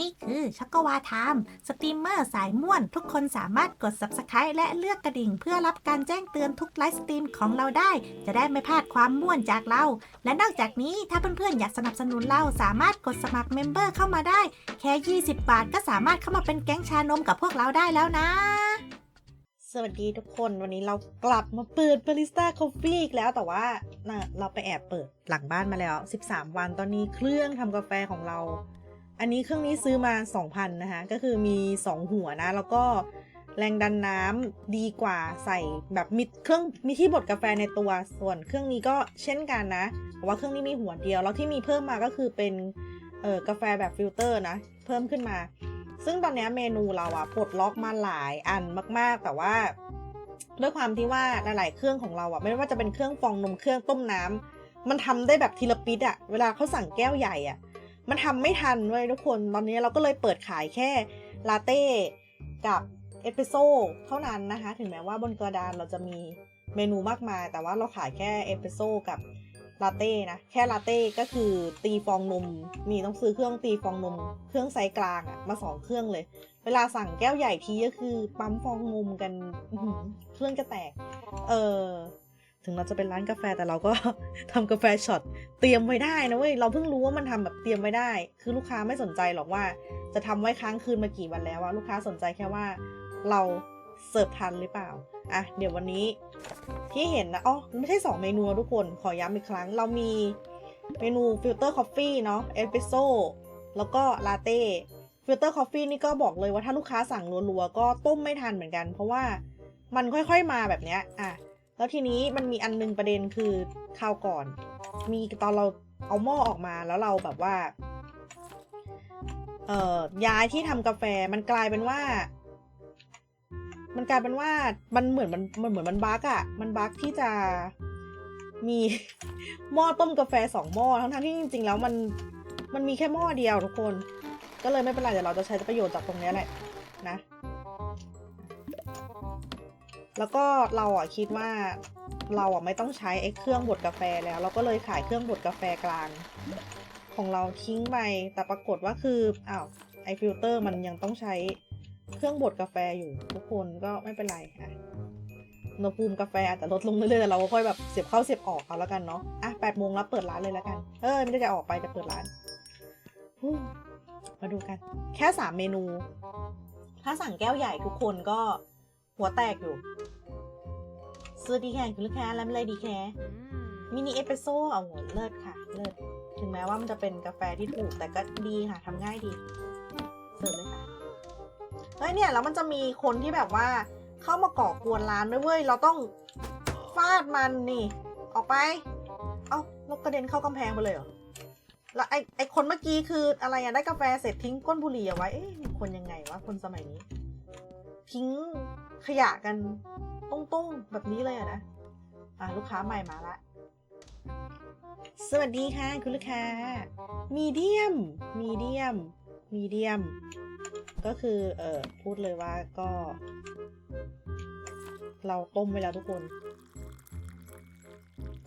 นี่คือช็อกโกวาไทม์สตรีมเมอร์สายม่วน ทุกคนสามารถกด Subscribe และเลือกกระดิ่ง เพื่อรับการแจ้งเตือนทุกไลฟ์สตรีมของเราได้ จะได้ไม่พลาดความม่วนจากเรา และนอกจากนี้ถ้าเพื่อนๆอยากสนับสนุนเราสามารถกดสมัครเมมเบอร์เข้ามาได้ แค่ 20 บาทก็สามารถเข้ามาเป็นแก๊งชานมกับพวกเราได้แล้วนะสวัสดีทุกคนวันนี้เรากลับมาเปิดบาริสต้าคอฟฟี่อีกแล้วแต่ว่าเราไปแอบเปิดหลังบ้านมาแล้ว 13 วันตอนนี้เครื่องทำกาแฟของเรา อันนี้เครื่องนี้ซื้อมา 2,000 นะคะ ก็คือมี 2 หัวนะ แล้วก็แรงดันน้ำดีกว่าใส่แบบมีเครื่องมีที่บดกาแฟในตัว ส่วนเครื่องนี้ก็เช่นกันนะว่าเครื่องนี้มีหัวเดียว แล้วที่มีเพิ่มมาก็คือเป็นเออกาแฟแบบฟิลเตอร์นะ เพิ่มขึ้นมา ซึ่งตอนนี้เมนูเราอะปลดล็อกมาหลายอันมาก ๆ แต่ว่า ด้วยความที่ว่าหลาย ๆ เครื่องของเราอะไม่ว่าจะเป็นเครื่องฟองนมเครื่องต้มน้ำมันทำได้แบบทีละปิดอะเวลาเขาสั่งแก้วใหญ่อะ มันทำไม่ทันเว้ยทุกคน ตอนนี้เราก็เลยเปิดขายแค่ลาเต้กับเอสเปรสโซ่เท่านั้นนะคะ ถึงแม้ว่าบนกระดานเราจะมีเมนูมากมาย แต่ว่าเราขายแค่เอสเปรสโซ่กับลาเต้นะ แค่ลาเต้ก็คือตีฟองนมนี่ต้องซื้อเครื่องตีฟองนม เครื่องไซส์กลางอะมาสองเครื่องเลย เวลาสั่งแก้วใหญ่ทีก็คือปั๊มฟองนมกันเครื่องจะแตก เออ ถึงเราจะเป็นร้านกาแฟแต่เราก็ทำกาแฟช็อตเตรียมไว้ได้นะเว้ยเราเพิ่งรู้ว่ามันทำแบบเตรียมไว้ได้ คือลูกค้าไม่สนใจหรอกว่า จะทำไว้ค้างคืนมากี่วันแล้วว่าลูกค้าสนใจแค่ว่าเราเสิร์ฟทันหรือเปล่าอะเดี๋ยววันนี้ที่เห็นนะอ๋อไม่ใช่2เมนูทุกคนขอย้ำอีกครั้ง เรามีเมนูฟิลเตอร์คอฟฟี่เนาะเอสเปรสโซ่แล้วก็ลาเต้ฟิลเตอร์คอฟฟี่นี่ก็บอกเลยว่าถ้าลูกค้าสั่งรัวๆ ก็ต้มไม่ทันเหมือนกัน เพราะว่ามันค่อยๆมาแบบเนี้ยอะ แล้วทีนี้มันมีอันนึงประเด็นคือคราวก่อน มีตอนเราเอาหม้อออกมาแล้วเราแบบว่า เอ่อย้ายที่ทำกาแฟมันกลายเป็นว่า มันกลายเป็นว่ามันเหมือนมันมันเหมือนมันบั๊กอะมันบั๊กที่จะมีหม้อต้มกาแฟสองหม้อทั้งๆที่จริง ๆ แล้วมันมันมีแค่หม้อเดียวทุกคน ก็เลยไม่เป็นไรเดี๋ยวเราจะใช้ประโยชน์จากตรงนี้แหละ แล้วก็เราอะคิดว่าเราอะไม่ต้องใช้ไอ้เครื่องบดกาแฟแล้ว เราก็เลยขายเครื่องบดกาแฟกลาง ของเราทิ้งไปแต่ปรากฏว่าคืออ้าวไอ้ฟิลเตอร์มันยังต้องใช้เครื่องบดกาแฟอยู่ทุกคนก็ไม่เป็นไรอะอุณหภูมิกาแฟอาจจะลดลงเรื่อยๆแต่เราก็ค่อยแบบเสียบเข้าเสียบออกเอาแล้วกันเนาะอะแปดโมงแล้วเปิดร้านเลยแล้วกันเออไม่ได้จะออกไปจะเปิดร้านมาดูกัน แค่สามเมนู ถ้าสั่งแก้วใหญ่ทุกคนก็ หัวแตกอยู่ซื้อดีแค่คือลูกค้าแล้วไม่เลยดีแค่มินิเอสเปรสโซ่เอาหัวเลิศค่ะ เลิศ ถึงแม้ว่ามันจะเป็นกาแฟที่ถูกแต่ก็ดีค่ะทำง่ายดี เสิร์ฟเลยค่ะเฮ้ยเนี่ยแล้วมันจะมีคนที่แบบว่า เข้ามาก่อกวนร้านด้วยเว้ย เราต้องฟาดมันนี่ ออกไป เอ้าแลกกระเด็นเข้ากำแพงไปเลยเหรอ แล้วไอไอคนเมื่อกี้คืออะไรอะได้กาแฟเสร็จทิ้งก้นบุหรี่เอาไว้ เอ๊ะคนยังไงวะคนสมัยนี้ ทิ้งขยะกันตุ้งๆ แบบนี้เลยอะนะอะลูกค้าใหม่มาละ สวัสดีค่ะ คุณลูกค้า มีเดียม มีเดียม มีเดียม ก็คือเออพูดเลยว่าก็ เราต้มไว้แล้วทุกคน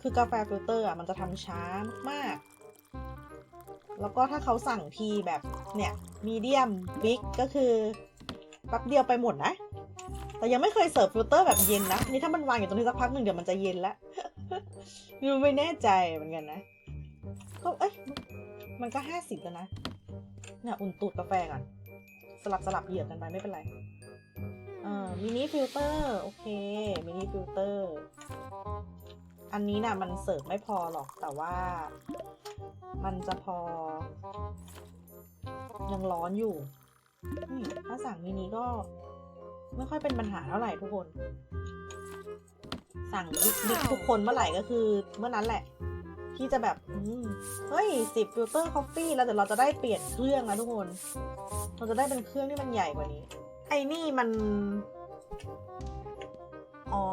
คือกาแฟฟิลเตอร์อะมันจะทำช้ามาก แล้วก็ถ้าเขาสั่งทีแบบเนี่ยมีเดียมบิ๊กก็คือ แป๊บเดียวไปหมดนะ แต่ยังไม่เคยเสิร์ฟฟิลเตอร์แบบเย็นนะนี่ถ้ามันวางอยู่ตรงนี้สักพักหนึ่งเดี๋ยวมันจะเย็นแล้วยูไม่แน่ใจเหมือนกันนะ ก็เอ้ย มันก็ห้าสิบแล้วนะเนี่ยอุ่นตูดกาแฟก่อน สลับสลับเหยียบกันไปไม่เป็นไรอ่ามินิฟิลเตอร์ โอเค มินิฟิลเตอร์ อันนี้น่ะ มันเสิร์ฟไม่พอหรอก แต่ว่า มันจะพอ ยังร้อนอยู่ นี่ถ้าสั่งมินิก็ไม่ค่อยเป็นปัญหาเท่าไหร่ทุกคน สั่งบิ๊กบิ๊กทุกคนเมื่อไหร่ก็คือเมื่อนั้นแหละ ที่จะแบบอืมเฮ้ยสิบฟิลเตอร์คอฟฟี่แล้วเดี๋ยวเราจะได้เปลี่ยนเครื่องนะทุกคน เราจะได้เป็นเครื่องที่มันใหญ่กว่านี้ ไอ้นี่มัน อ๋อ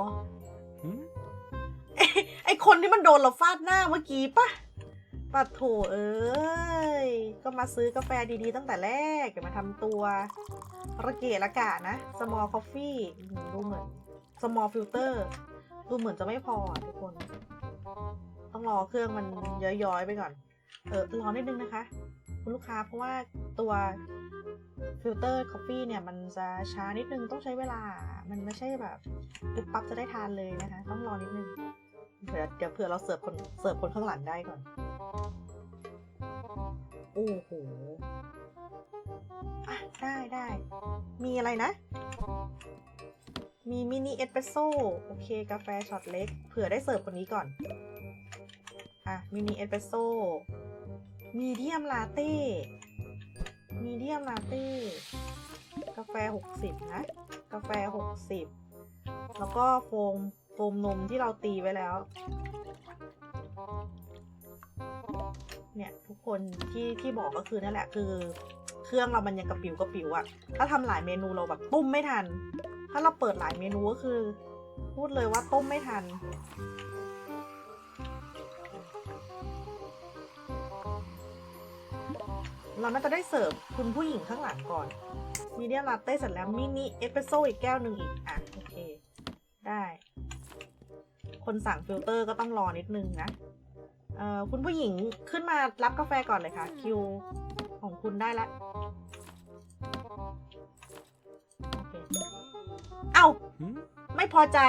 ไอ้ไอคนที่มันโดนเราฟาดหน้าเมื่อกี้ปะ ปัดโถเอ้ย ก็มาซื้อกาแฟดีๆ ตั้งแต่แรกอย่ามาทำตัวระเกะระกะนะ small coffee ดูเหมือน small filter ดูเหมือนจะไม่พอทุกคน ต้องรอเครื่องมันย้อยๆไปก่อน เออรอนิดนึงนะคะ คุณลูกค้าเพราะว่าตัวฟิลเตอร์ Coffee เนี่ย มันจะช้านิดนึงต้องใช้เวลา มันไม่ใช่แบบปึ๊บปั๊บจะได้ทานเลยนะคะ ต้องรอนิดนึง เดี๋ยวเดี๋ยวเผื่อเราเสิร์ฟคนเสิร์ฟคนข้างหลังได้ก่อน โอ้โหอะได้ได้ มีอะไรนะ มีมินิเอสเปรสโซ่โอเค กาแฟช็อตเล็ก เผื่อได้เสิร์ฟคนนี้ก่อน อะ มินิเอสเปรสโซ่ มีเดียมลาเต้ มีเดียมลาเต้ กาแฟ 60 นะ กาแฟ 60 แล้วก็โฟม ฟมนมที่เราตีไว้แล้ว เนี่ยทุกคนที่ที่บอกก็คือนั่นแหละคือ เครื่องเรามันยังกระปิวกระปิวอะถ้าทำหลายเมนูเราแบบต้มไม่ทัน ถ้าเราเปิดหลายเมนูก็คือ พูดเลยว่าต้มไม่ทันเราน่าจะได้เสิร์ฟคุณผู้หญิงข้างหลังก่อน มีเดียลาเต้เสร็จแล้วมินิเอสเปรสโซ่อีกแก้วหนึ่งอีก อะ โอเค ได้ คนสั่งฟิลเตอร์ก็ต้องรอนิดนึงนะเอ่อคุณผู้หญิงขึ้นมารับกาแฟก่อนเลยค่ะ คิวของคุณได้แล้วโอเคเอ้า Hmm? ไม่พอใจ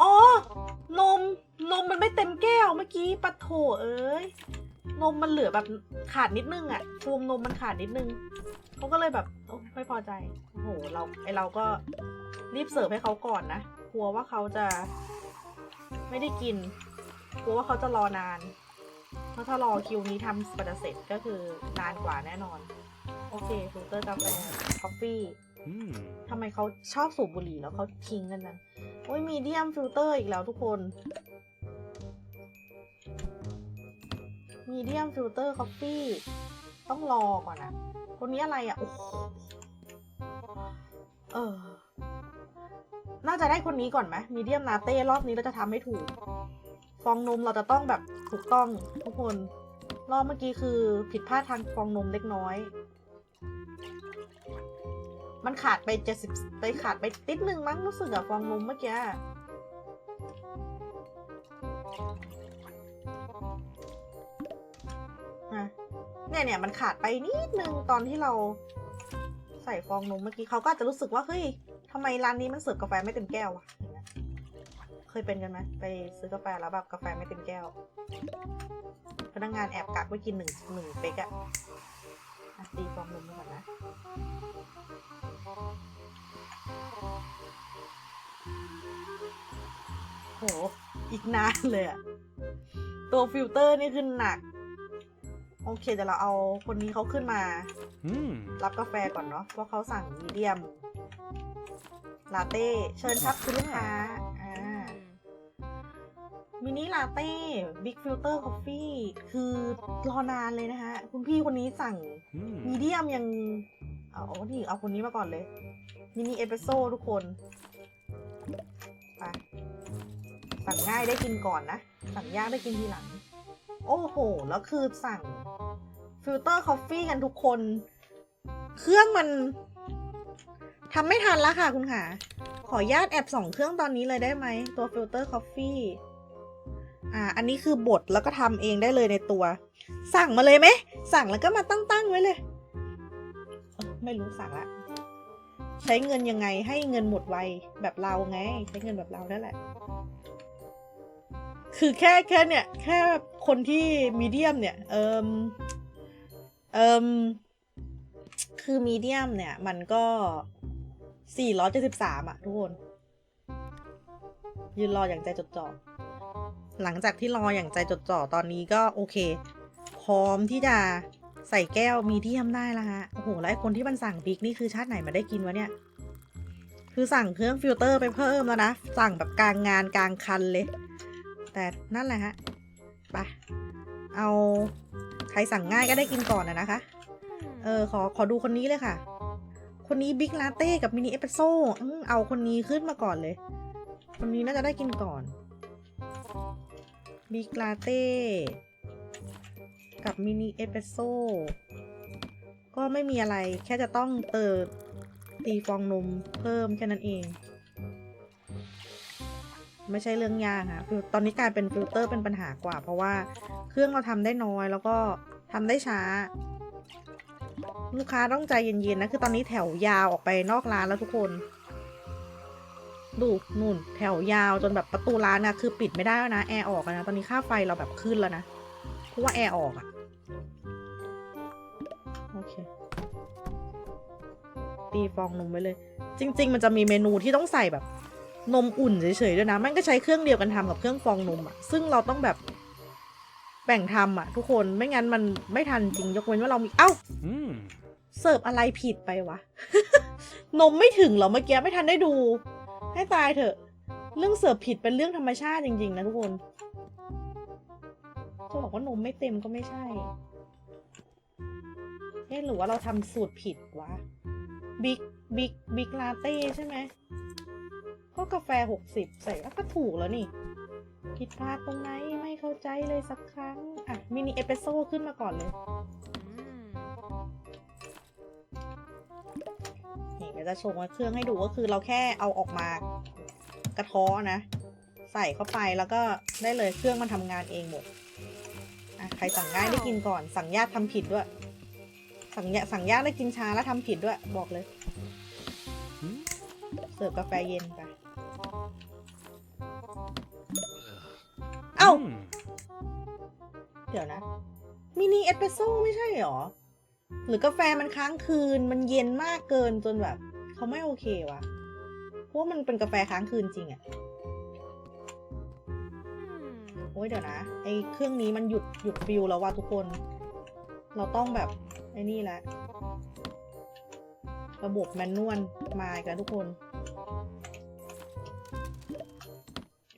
อ๋อ นม นมมันไม่เต็มแก้วเมื่อกี้ปะโถเอ้ย นมมันเหลือแบบขาดนิดนึงอะโฟมนมมันขาดนิดนึง เขาก็เลยแบบโอ้ไม่พอใจ โอ้โห เราไอเราก็รีบเสิร์ฟให้เขาก่อนนะ กลัวว่าเขาจะ ไม่ได้กินกลัวว่าเขาจะรอนาน เพราะถ้ารอคิวนี้ทำสปาเสร็จก็คือนานกว่าแน่นอน โอเคฟิลเตอร์กาแฟคอฟฟี่ Hmm. ทำไมเขาชอบสูบบุหรี่แล้วเขาทิ้งกันนั้นโอ้ยมีเดียมฟิลเตอร์อีกแล้วทุกคนมีเดียมฟิลเตอร์คอฟฟี่ต้องรอก่อนนะคนนี้อะไรอะโอ้โหเออ น่าจะได้คนนี้ก่อนไหมมีเดียมลาเต้รอบนี้เราจะทำให้ถูก ฟองนมเราจะต้องแบบถูกต้องทุกคน รอบเมื่อกี้คือผิดพลาดทางฟองนมเล็กน้อย มันขาดไปเจ็ดสิบไปขาดไปติดหนึ่งมั้งรู้สึกอะฟองนมเมื่อกี้เนี่ยเนี่ยมันขาดไปนิดนึงตอนที่เรา ใส่ฟองนมเมื่อกี้เขาก็อาจจะรู้สึกว่าเฮ้ยทำไมร้านนี้มันเสิร์ฟกาแฟไม่เต็มแก้ววะอย่างเคยเป็นกันไหมไปซื้อกาแฟแล้วแบบกาแฟไม่เต็มแก้ว พนักงานแอบกักไว้กินหนึ่งหนึ่งเป๊กอะตีฟองนมก่อนนะโหอีกนานเลยอะตัวฟิลเตอร์นี่คือหนัก โอเคเดี๋ยวเราเอาคนนี้เขาขึ้นมา Hmm. รับกาแฟก่อนเนาะว่าเขาสั่งมีเดียม ลาเต้ เชิญครับคุณลูกค้าอ่ามินิลาเต้บิ๊กฟิลเตอร์คอฟฟี่คือรอนานเลยนะคะคุณพี่คนนี้สั่งมี Hmm. เดียมยังเอาเอาที่เอาคนนี้มาก่อนเลยมินิเอสเปรสโซ่ทุกคนไปสั่งง่ายได้กินก่อนนะ สั่งยากได้กินทีหลัง โอ้โห แล้วคือสั่ง ฟิลเตอร์คอฟฟี่กันทุกคน เครื่องมันทำไม่ทันแล้วค่ะคุณค่ะ ขออนุญาตแอบส่องเครื่องตอนนี้เลยได้ไหม ตัวฟิลเตอร์คอฟฟี่อ่า อันนี้คือบดแล้วก็ทำเองได้เลยในตัว สั่งมาเลยไหม สั่งแล้วก็มาตั้งๆไว้เลย ไม่รู้สั่งละ ใช้เงินยังไงให้เงินหมดไวแบบเราไง ใช้เงินแบบเราได้แหละ คือแค่แค่เนี่ย แค่คนที่มีเดียมเนี่ย เอิม เอิมคือมีเดียมเนี่ย มันก็ 473อะทุกคน ยืนรออย่างใจจดจ่อ หลังจากที่รออย่างใจจดจ่อตอนนี้ก็โอเค พร้อมที่จะใส่แก้วมีเดียมได้แล้วฮะ โอ้โห แล้วไอ้คนที่มันสั่งบิ๊กนี่คือชาติไหนมาได้กินวะเนี่ย คือสั่งเครื่องฟิลเตอร์ไปเพิ่มแล้วนะ สั่งแบบกลางงานกลางคันเลย แต่นั่นแหละฮะ ไป เอา ใครสั่งง่ายก็ได้กินก่อนนะนะคะ เออขอขอดูคนนี้เลยค่ะ คนนี้บิ๊กลาเต้กับมินิเอสเปรสโซ่อืมเอาคนนี้ขึ้นมาก่อนเลย คนนี้น่าจะได้กินก่อนบิ๊กลาเต้กับมินิเอสเปรสโซ่ก็ไม่มีอะไรแค่จะต้องเติมตีฟองนมเพิ่มแค่นั้นเอง ไม่ใช่เรื่องยากค่ะคือตอนนี้กลายเป็นฟิลเตอร์เป็นปัญหากว่า เพราะว่าเครื่องเราทำได้น้อยแล้วก็ทำได้ช้า ลูกค้าต้องใจเย็นๆนะคือตอนนี้แถวยาวออกไปนอกร้านแล้วทุกคน ดูนู่น แถวยาวจนแบบประตูร้านนะคือปิดไม่ได้แล้วนะแอร์ออกนะตอนนี้ค่าไฟเราแบบขึ้นแล้วนะเพราะว่าแอร์ออกอะโอเคตีฟองนมไว้เลย จริง ๆ มันจะมีเมนูที่ต้องใส่แบบ นมอุ่นเฉยๆด้วยนะมันก็ใช้เครื่องเดียวกันทำกับเครื่องฟองนมอะซึ่งเราต้องแบบแบ่งทำอะทุกคนไม่งั้นมันไม่ทันจริงยกเว้นว่าเรามีเอ้า Hmm. เสิร์ฟอะไรผิดไปวะ นมไม่ถึงเหรอเมื่อกี้ไม่ทันได้ดู ให้ตายเถอะ เรื่องเสิร์ฟผิดเป็นเรื่องธรรมชาติจริง ๆ นะทุกคนจะบอกว่านมไม่เต็มก็ไม่ใช่เอ๊ะหรือว่าเราทำสูตรผิดวะบิ๊กบิ๊กบิ๊กลาเต้ใช่ไหม ก็กาแฟหกสิบใส่แล้วก็ถูกแล้วนี่ ผิดพลาดตรงไหนไม่เข้าใจเลยสักครั้ง อะ มินิเอสเปรสโซ่ขึ้นมาก่อนเลยนี่เดี๋ยวจะชงเครื่องให้ดูก็คือเราแค่เอาออกมากระเท้อนะ ใส่เข้าไปแล้วก็ได้เลยเครื่องมันทำงานเองหมดอะใครสั่งง่ายได้กินก่อน สั่งยากทำผิดด้วย สั่งยากสั่งยากได้กินช้าแล้วทำผิดด้วยบอกเลย Hmm? เสิร์ฟกาแฟเย็นไป รสโซ่ไม่ใช่หรอ หรือกาแฟมันค้างคืนมันเย็นมากเกินจนแบบเขาไม่โอเควะเพราะว่ามันเป็นกาแฟค้างคืนจริงอะโอ้ยเดี๋ยวนะไอเครื่องนี้มันหยุดหยุดฟิลแล้วว่ะทุกคน เราต้องแบบไอ้นี่แหละระบบแมนนวลมาอีกันทุกคน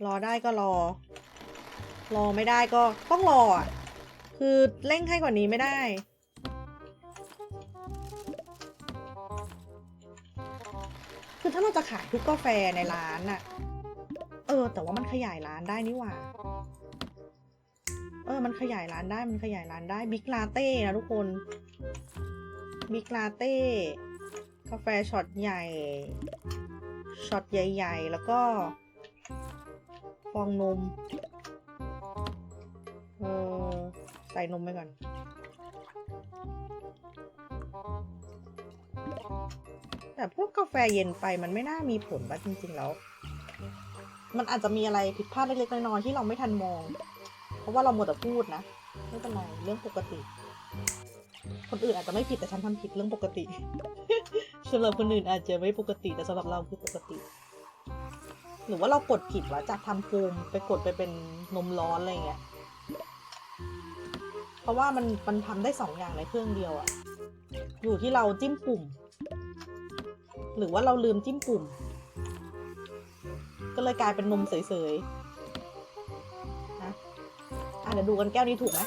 รอได้ก็รอ รอไม่ได้ก็ต้องรออะ คือเร่งให้กว่านี้ไม่ได้ คือถ้าเราจะขายทุกกาแฟในร้านน่ะเออ แต่ว่ามันขยายร้านได้นี่หว่า เออ มันขยายร้านได้ มันขยายร้านได้บิ๊กลาเต้นะทุกคนบิ๊กลาเต้ กาแฟช็อตใหญ่ ช็อตใหญ่ ๆ แล้วก็ ฟองนม เออ ส่นมไปก่อน แต่พวกกาแฟเย็นไปมันไม่น่ามีผลว่าจริงๆแล้ว มันอาจจะมีอะไรผิดพลาดเล็กๆน้อยๆที่เราไม่ทันมอง เพราะว่าเราหมดแต่พูดนะ ไม่เป็นไรเรื่องปกติ คนอื่นอาจจะไม่ผิดแต่ฉันทำผิดเรื่องปกติสำหรับคนอื่นอาจจะไม่ปกติแต่สำหรับเราคือปกติหรือว่าเรากดผิดวะจากทำโฟมไปกดไปเป็นนมร้อนอะไรเงี้ย เพราะว่ามันมันทำได้สองอย่างในเครื่องเดียวอะอยู่ที่เราจิ้มปุ่ม หรือว่าเราลืมจิ้มปุ่ม ก็เลยกลายเป็นนมเสยๆนะอะเดี๋ยวดูกันแก้วนี้ถูกไหม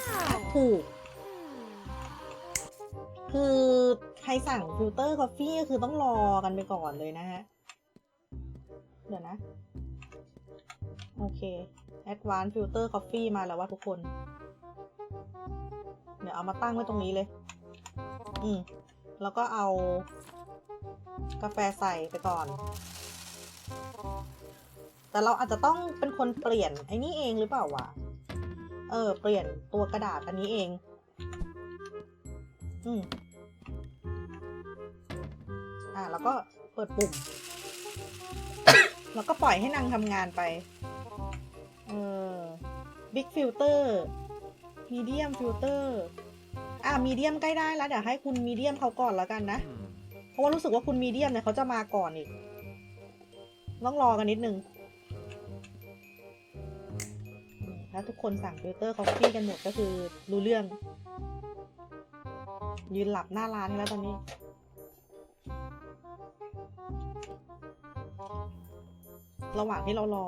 ถูก คือใครสั่งฟิลเตอร์กาแฟก็คือต้องรอกันไปก่อนเลยนะฮะ เดี๋ยวนะ โอเค Advanced Filter Coffee มาแล้วว่าทุกคน เดี๋ยเอามาตั้งไว้ตรงนี้เลย อืมแล้วก็เอา กาแฟใส่ไปก่อน แต่เราอาจจะต้องเป็นคนเปลี่ยนไอ้นี่เองหรือเปล่าวะ เออ เปลี่ยนตัวกระดาษอันนี้เอง อืมอ่าแล้วก็เปิดปุ่ม แล้วก็ปล่อยให้นางทำงานไป เออ Big Filter Medium Filter อ่า Medium ใกล้ได้แล้วเดี๋ยวให้คุณ Medium เขาก่อนแล้วกันนะ Hmm. เพราะว่ารู้สึกว่าคุณ Medium เนี่ยเขาจะมาก่อนอีก ต้องรอกันนิดนึงอืมถ้าทุกคนสั่งฟิลเตอร์คอฟฟี่กันหมดก็คือรู้เรื่อง ยืนหลับหน้าร้านกันแล้วตอนนี้ระหว่างที่เรารอ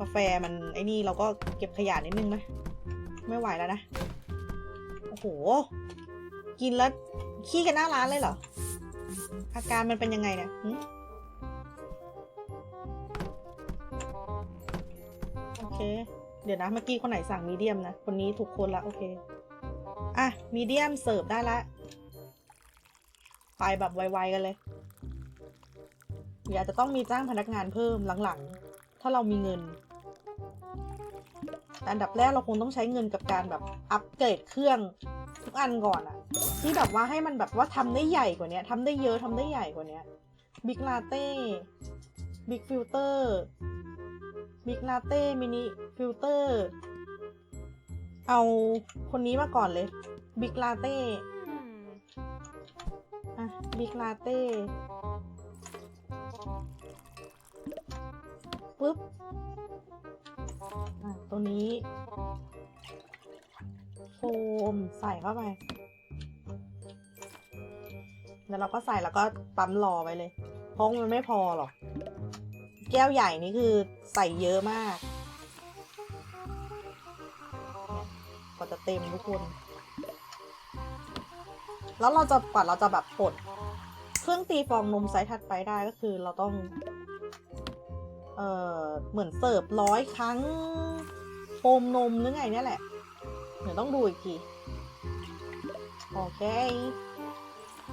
กาแฟมันไอ้นี่เราก็เก็บขยะนิดนึงไหม ไม่ไหวแล้วนะ โอ้โห กินแล้วขี้กันหน้าร้านเลยเหรอ อาการมันเป็นยังไงเนี่ยโอเค เดี๋ยวนะ เมื่อกี้คนไหนสั่งมีเดียมนะ คนนี้ถูกคนละ โอเค อะ มีเดียมเสิร์ฟได้ละ ไปแบบไวๆกันเลย เดี๋ยวอาจจะต้องมีจ้างพนักงานเพิ่มหลังๆ ถ้าเรามีเงิน อันดับแรกเราคงต้องใช้เงินกับการแบบอัปเกรดเครื่องทุกอันก่อนอะที่แบบว่าให้มันแบบว่าทำได้ใหญ่กว่านี้ทำได้เยอะทำได้ใหญ่กว่านี้บิ๊กลาเต้บิ๊กฟิลเตอร์บิ๊กลาเต้มินิฟิลเตอร์เอาคนนี้มาก่อนเลยบิ๊กลาเต้อะบิ๊กลาเต้ปุ๊บ ตัวนี้ โฟมใส่เข้าไป แล้วเราก็ใส่แล้วก็ปั๊มรอไว้เลยเพราะมันไม่พอหรอก แก้วใหญ่นี่คือใส่เยอะมากกว่าจะเต็มทุกคน แล้วเราจะกว่าเราจะแบบปลดเครื่องตีฟองนมไซส์ถัดไปได้ก็คือเราต้อง เอ่อ เหมือนเสิร์ฟร้อยครั้ง โฟมนมหรือไงเนี่ยแหละ เดี๋ยวต้องดูอีกที โอเค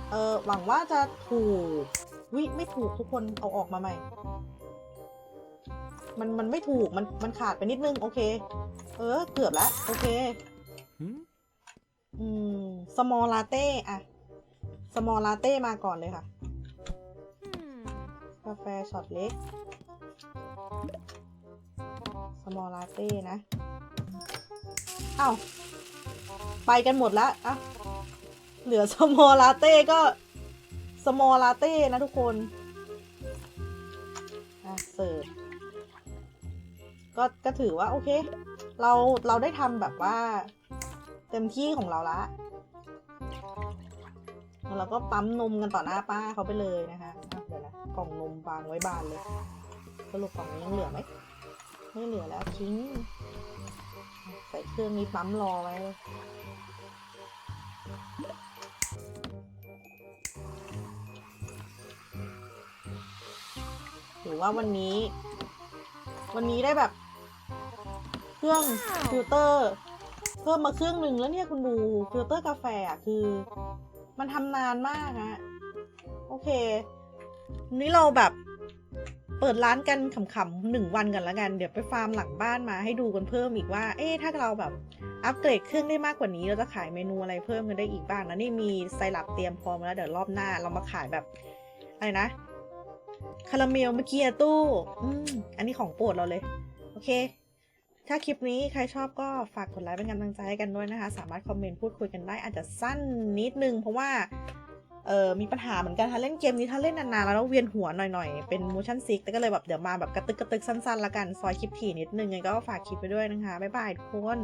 เออหวังว่าจะถูกวิไม่ถูกทุกคนเอาออกมาใหม่ มันมันไม่ถูกมันมันขาดไปนิดนึง โอเค เออ เกือบแล้วโอเค Hmm? อืม สมอลลาเต้อะสมอลลาเต้มาก่อนเลยค่ะ กาแฟช็อตเล็กส มอลลาเต้นะ เอ้า ไปกันหมดแล้วอะเหลือสมอลลาเต้ก็สมอลลาเต้นะทุกคนอะเสิร์ฟก็ก็ถือว่าโอเค เราเราได้ทำแบบว่า เต็มที่ของเราละแล้วเราก็ปั๊มนมกันต่อหน้าป้าเขาไปเลยนะคะอะเดี๋ยวนะ กล่องนมวางไว้บานเลย สรุปกล่องนี้ยังเหลือไหม ไม่เหลือแล้วทิ้ง ใส่เครื่องนี้ปั๊มรอไว้เลยถือว่าวันนี้ วันนี้ได้แบบ เครื่องฟิลเตอร์ เพิ่มมาเครื่องหนึ่งแล้วเนี่ยคุณดูฟิลเตอร์กาแฟอะคือ มันทำนานมากฮะโอเค นี้เราแบบ เปิดร้านกันขำๆหนึ่งวันกันแล้วกัน เดี๋ยวไปฟาร์มหลังบ้านมาให้ดูกันเพิ่มอีกว่า เอ๊ะถ้าเราแบบอัปเกรดเครื่องได้มากกว่านี้ เราจะขายเมนูอะไรเพิ่มกันได้อีกบ้างนะนี่มีไซรัปเตรียมพร้อมแล้วเดี๋ยวรอบหน้าเรามาขายแบบอะไรนะคาราเมลเมื่อกี้ตู้อืมอันนี้ของโปรดเราเลย โอเค ถ้าคลิปนี้ใครชอบก็ฝากกดไลค์เป็นกำลังใจให้กันด้วยนะคะ สามารถคอมเมนต์พูดคุยกันได้อาจจะสั้นนิดนึงเพราะว่า เออมีปัญหาเหมือนกันถ้าเล่นเกมนี้ถ้าเล่นนานๆแล้วเวียนหัวหน่อยๆ เป็น motion sick แต่ก็เลยแบบเดี๋ยวมาแบบกระตึกกระตึกสั้นๆละกันซอยคลิปถี่นิดนึงไงก็ฝากคลิปไปด้วยนะคะ บ๊ายบายทุกคน